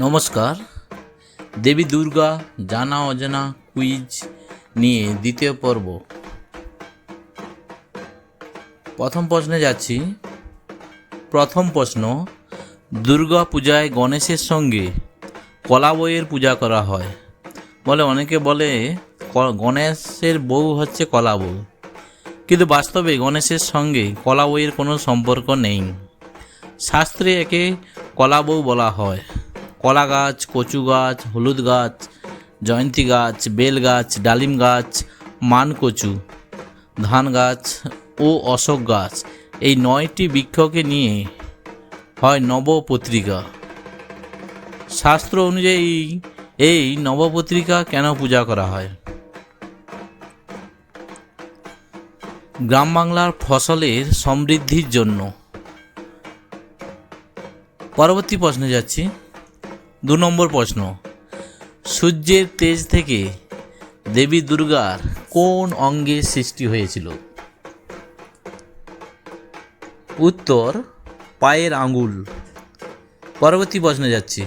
নমস্কার। দেবী দুর্গা জানা অজানা কুইজ নিয়ে দ্বিতীয় পর্ব। প্রথম প্রশ্নে যাচ্ছি। প্রথম প্রশ্ন, দুর্গা পূজায় গণেশের সঙ্গে কলা বইয়ের পূজা করা হয়। বলে অনেকে বলে গণেশের বউ হচ্ছে কলা বউ। কিন্তু বাস্তবে গণেশের সঙ্গে কলা বইয়ের কোনো সম্পর্ক নেই। শাস্ত্রে একে কলা বউ বলা হয়। কলা গাছ, কচু গাছ, হলুদ গাছ, জয়ন্তী গাছ, বেল গাছ, ডালিম গাছ মানকচু ধান গাছ ও অশোক গাছ। এই নয়টি বৃক্ষকে নিয়ে হয় নবপত্রিকা। শাস্ত্র অনুযায়ী এই নবপত্রিকা কেন পূজা করা হয়? গ্রাম বাংলার ফসলের সমৃদ্ধির জন্য। পরবর্তী প্রশ্নে যাচ্ছি। দু নম্বর প্রশ্ন। সূর্যের তেজ থেকে দেবী দুর্গার কোন অঙ্গে সৃষ্টি হয়েছিল? উত্তর, পায়ের আঙ্গুল পরবর্তী প্রশ্নে যাচ্ছি।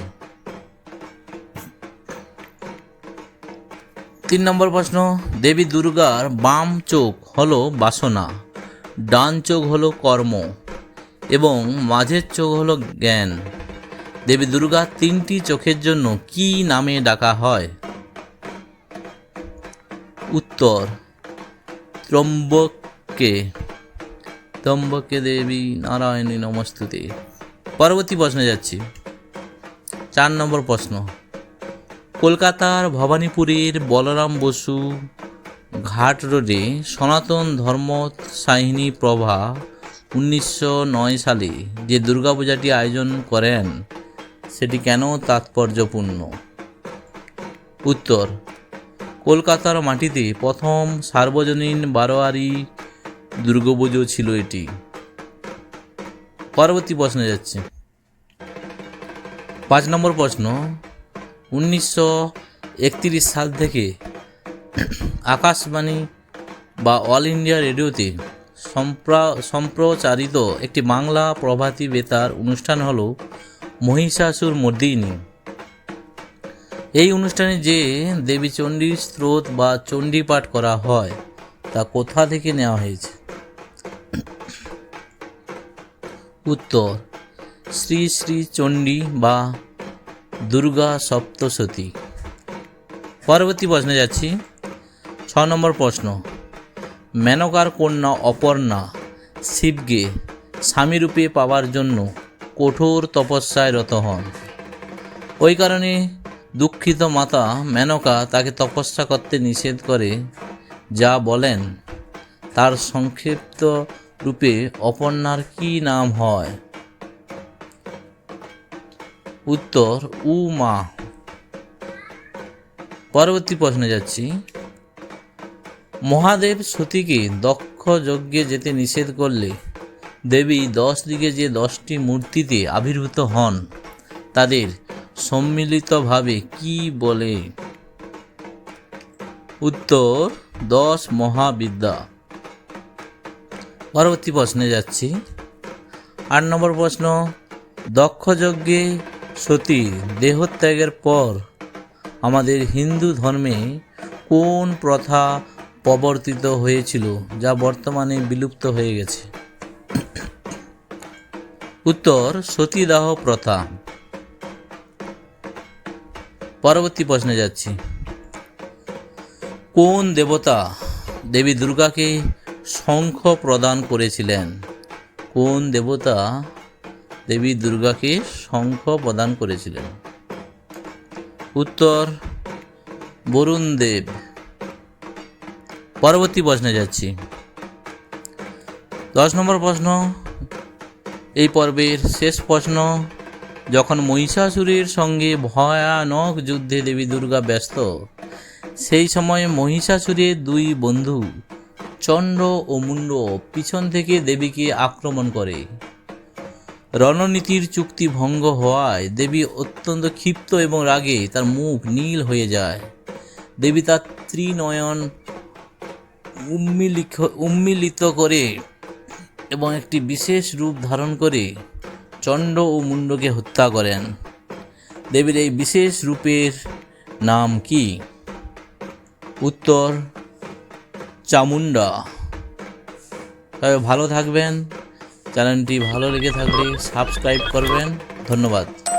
তিন নম্বর প্রশ্ন, দেবী দুর্গার বাম চোখ হলো বাসনা, ডান চোখ হলো কর্ম এবং মাঝের চোখ হলো জ্ঞান। দেবী দুর্গা তিনটি চোখের জন্য কি নামে ডাকা হয়? উত্তর ত্রম্বককে ত্রম্বকে দেবী নারায়ণী নমস্তুতে। পরবর্তী প্রশ্নে যাচ্ছি। চার নম্বর প্রশ্ন। কলকাতার ভবানীপুরের বলরাম বসু ঘাট রোডে সনাতন ধর্ম সাহিনী প্রভা উনিশশো নয় সালে যে দুর্গাপূজাটি আয়োজন করেন সেটি কেন তাৎপর্যপূর্ণ? উত্তর, কলকাতার মাটিতে প্রথম সার্বজনীন বারোয়ারি দুর্গাপুজো ছিল এটি। পরবর্তী প্রশ্নে যাচ্ছে। পাঁচ নম্বর প্রশ্ন, উনিশশো একত্রিশ সাল থেকে আকাশবাণী বা অল ইন্ডিয়া রেডিওতে সম্প্রা- সম্প্রচারিত একটি বাংলা প্রভাতী বেতার অনুষ্ঠান হল মহিষাসুর মর্দিনী এই অনুষ্ঠানে যে দেবী চণ্ডীর স্রোত বা চণ্ডী পাঠ করা হয়, তা কোথা থেকে নেওয়া হয়েছে? উত্তর, শ্রী শ্রী চণ্ডী বা দুর্গা সপ্তশতী। পরবর্তী প্রশ্নে যাচ্ছি। ছ নম্বর প্রশ্ন, মেনকার কন্যা অপর্ণা শিবকে স্বামীরূপে পাওয়ার জন্য কঠোর তপস্যায় রত হন। ওই কারণে দুঃখিত মাতা মেনকা তাকে তপস্যা করতে নিষেধ করে, যা বলেন, তার সংক্ষিপ্ত রূপে অপর্ণার কি নাম হয়? উত্তর, উ মা। পরবর্তী প্রশ্নে যাচ্ছি। মহাদেব সতীকে দক্ষ যজ্ঞে যেতে নিষেধ করলে দেবী দশ দিকে যে দশটি মূর্তিতে আবির্ভূত হন, তাদের সম্মিলিতভাবে কি বলে? উত্তর, দশ মহাবিদ্যা। পরবর্তী প্রশ্নে যাচ্ছি। আট নম্বর প্রশ্ন দক্ষ যজ্ঞে সতীর দেহত্যাগের পর আমাদের হিন্দু ধর্মে কোন প্রথা প্রবর্তিত হয়েছিল, যা বর্তমানে বিলুপ্ত হয়ে গেছে? উত্তর সতীদাহ প্রথা। পরবর্তী প্রশ্নে যাচ্ছি। কোন দেবতা দেবী দুর্গাকে শঙ্খ প্রদান করেছিলেন? কোন দেবতা দেবী দুর্গাকে শঙ্খ প্রদান করেছিলেন? উত্তর বরুণ দেব। পরবর্তী প্রশ্নে যাচ্ছি। দশ নম্বর প্রশ্ন এই পর্বের শেষ প্রশ্ন, যখন মহিষাসুরের সঙ্গে ভয়ানক যুদ্ধে দেবী দুর্গা ব্যস্ত, সেই সময় মহিষাসুরের দুই বন্ধু চণ্ড ও মুন্ড, পিছন থেকে দেবীকে আক্রমণ করে। রণনীতির চুক্তি ভঙ্গ হওয়ায় দেবী অত্যন্ত ক্ষিপ্ত এবং রাগে তার মুখ নীল হয়ে যায়। দেবী তার ত্রিনয়ন উন্মিলিত করে এবং একটি বিশেষ রূপ ধারণ করে চণ্ড ও মুণ্ডকে হত্যা করেন। দেবীর এই বিশেষ রূপের নাম কি? উত্তর চামুন্ডা তবে ভালো থাকবেন। চ্যানেলটি ভালো লেগে থাকলে সাবস্ক্রাইব করবেন। ধন্যবাদ।